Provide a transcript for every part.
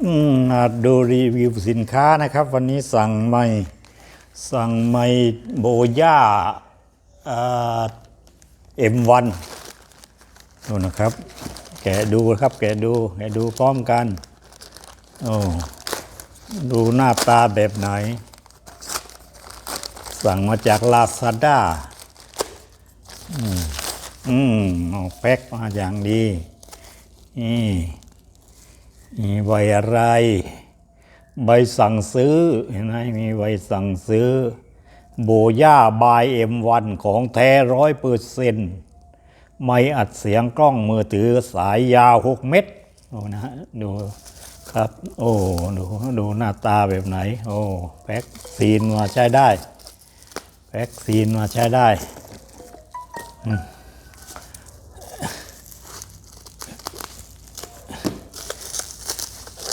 อืมมาดูรีวิวสินค้านะครับ วันนี้สั่งใหม่สั่งใหม่โบย่าเอ็มวันดูนะครับ แกะดูครับ แกะดูแกะดูพร้อมกันโอ้ดูหน้าตาแบบไหน สั่งมาจากลาซาด้าอืมอืมเอาแพ็คมาอย่างดีนี่ ใบอะไร ใบสั่งซื้อเห็นไหมมีใบสั่งซื้อ โบย่าบายเอ็มวันของแท้ร้อยเปอร์เซนต์ไม่อัดเสียงกล้องมือถือสายยาวหกเม็ดดูนะฮะดูครับ โอ้ดูดูหน้าตาแบบไหน โอ้แพ็กซีนมาใช้ได้แพ็กซีนมาใช้ได้มี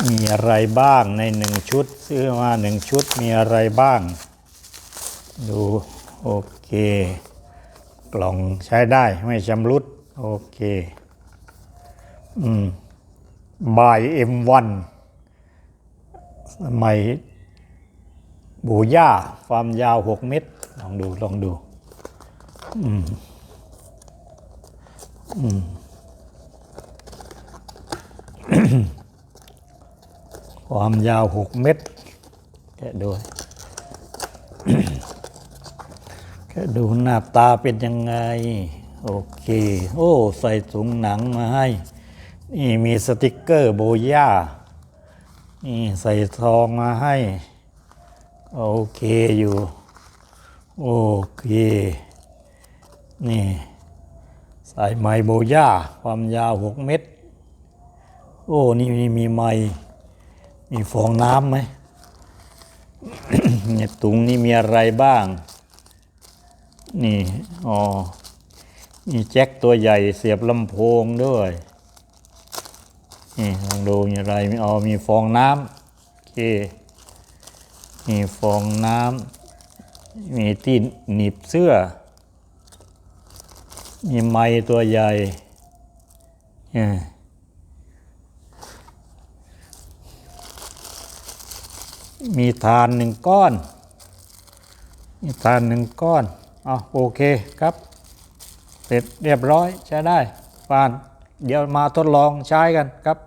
มีอะไรบ้างในหนึ่งชุดซื้อมาหนึ่งชุดมีอะไรบ้าง ดู โอเค กล่องใช้ได้ไม่ชำรุด โอเคอืมบายเอ็มวันสมัยบูย่าความยาวหกเมตร ลองดู ลองดูอืมอืม ความยาวหกเมตร แกะดู แกะดูหน้าตาเป็นยังไง โอเค โอ้ ใส่ถุงหนังมาให้ นี่มีสติกเกอร์โบย่า นี่ใส่ทองมาให้ โอเคอยู่ โอเค นี่ สายไหมโบย่า ความยาวหกเมตร โอ้ นี่นี่มีไม้ มีฟองน้ำไหมเนี่ยถุงนี่มีอะไรบ้าง นี่อ๋อมีแจ็คตัวใหญ่เสียบลำโพงด้วย นี่ลองดูมีอะไรมีอ๋อมีฟองน้ำโอเคมีฟองน้ำมีที่หนีบเสื้อ มีไม้ตัวใหญ่เนี่ย มีทานหนึ่งก้อน มีทานหนึ่งก้อนเอโอเคครับ เสร็จเรียบร้อยใช้ได้ฟานเดี๋ยวมาทดลองใช้กันครับ